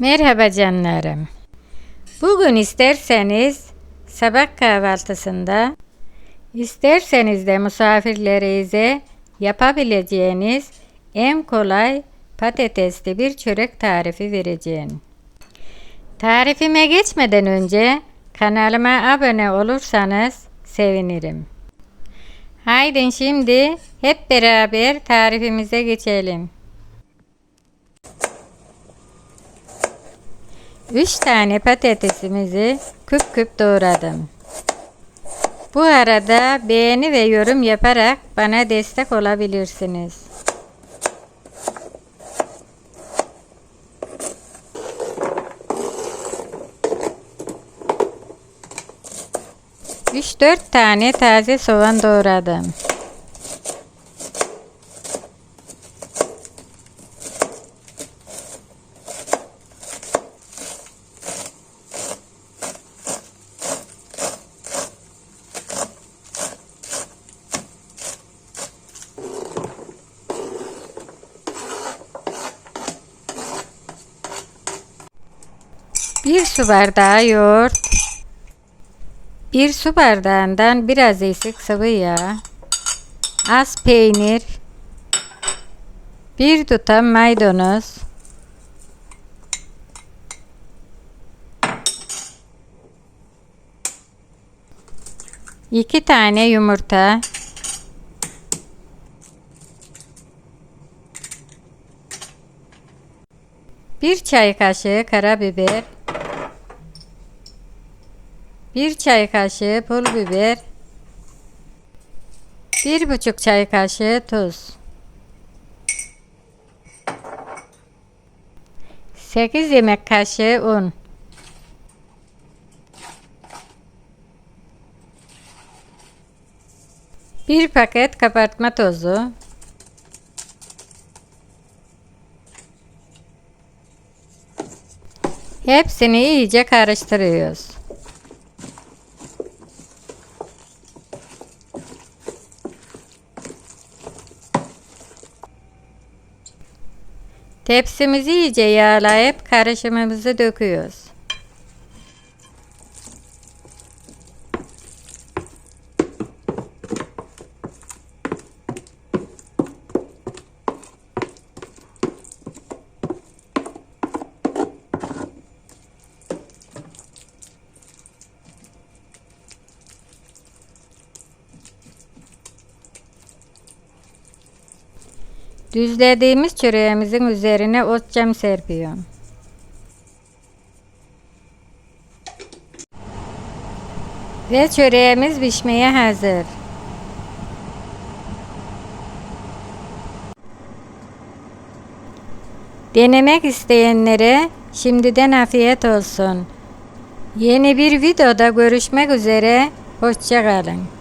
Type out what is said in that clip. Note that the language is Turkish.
Merhaba canlarım. Bugün isterseniz sabah kahvaltısında, isterseniz de misafirlerinize yapabileceğiniz en kolay patatesli bir çörek tarifi vereceğim. Tarifime geçmeden önce kanalıma abone olursanız sevinirim. Haydi şimdi hep beraber tarifimize geçelim. 3 tane patatesimizi küp küp doğradım. Bu arada beğeni ve yorum yaparak bana destek olabilirsiniz. Üç dört tane taze soğan doğradım. Bir su bardağı yoğurt, bir su bardağından biraz eksik sıvı yağ, az peynir, bir tutam maydanoz, iki tane yumurta, bir çay kaşığı karabiber, bir çay kaşığı pul biber, bir buçuk çay kaşığı tuz, 8 yemek kaşığı un, bir paket kabartma tozu, hepsini iyice karıştırıyoruz. Tepsimizi iyice yağlayıp karışımımızı döküyoruz. Düzlediğimiz çöreğimizin üzerine ot cam serpiyorum. Ve çöreğimiz pişmeye hazır. Denemek isteyenlere şimdiden afiyet olsun. Yeni bir videoda görüşmek üzere. Hoşçakalın.